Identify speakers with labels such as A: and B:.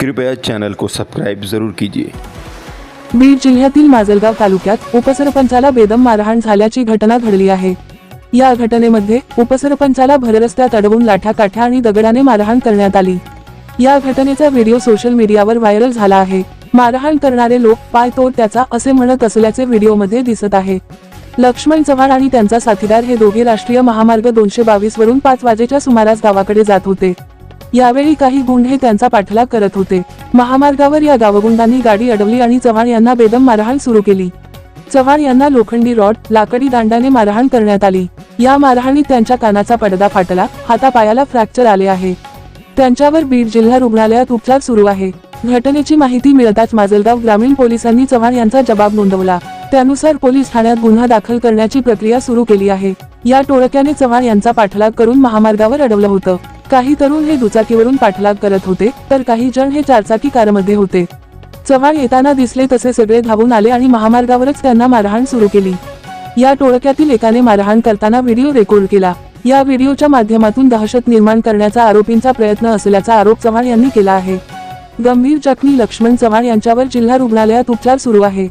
A: कृपया चॅनल को सबस्क्राईब जरूर कीजिए.
B: बीड जिल्ह्यातील माजलगाव तालुक्यात उपसरपंचाला बेदम मारहाण झाल्याची घटना घडली आहे. या घटनेमध्ये उपसरपंचाला भररस्त्यात अडवून लाठा काठ्या आणि दगडाने मारहाण करण्यात आली. या घटनेचा व्हिडिओ सोशल मीडियावर व्हायरल झाला आहे. मारहाण करणारे लोक पाय तोड त्याचा असे म्हणत असल्याचे व्हिडिओमध्ये दिसत आहे. लक्ष्मण चव्हाण आणि त्यांचा साथीदार हे दोघे राष्ट्रीय महामार्ग दोनशे बावीस वरून पाच वाजेच्या सुमारास गावाकडे जात होते. यावेळी काही गुंडे त्यांचा पाठलाग करत होते. महामार्गावर या गावगुंडांनी गाडी अडवली आणि चव्हाण यांना बेदम मारहाण सुरू केली. चव्हाण यांना लोखंडी रॉड लाकडी दांडाने मारहाण करण्यात आली. या मारहाणीत त्यांच्या कानाचा पडदा फाटला हातापायाला फ्रॅक्चर आले आहे. त्यांच्यावर बीड जिल्हा रुग्णालयात उपचार सुरू आहे. घटनेची माहिती मिळताच माजलगाव ग्रामीण पोलिसांनी चव्हाण यांचा जबाब नोंदवला. त्यानुसार पोलीस ठाण्यात गुन्हा दाखल करण्याची प्रक्रिया सुरू केली आहे. या टोळक्याने चव्हाण यांचा पाठलाग करून महामार्गावर अडवलं होतं. काही तरुण हे दुचाकीवरून पाठलाग करत होते तर काही जण हे चारचाकी कारमध्ये होते. चव्हाण येताना दिसले तसे सगळे धावून आले आणि महामार्गावरच त्यांना मारहाण सुरू केली. या टोळक्यातील एकाने मारहाण करताना व्हिडिओ रेकॉर्ड केला. या व्हिडिओच्या माध्यमातून दहशत निर्माण करण्याचा आरोपींचा प्रयत्न असल्याचा आरोप चव्हाण यांनी केला आहे. गंभीर जखमी लक्ष्मण चव्हाण यांच्यावर जिल्हा रुग्णालयात उपचार सुरू आहे.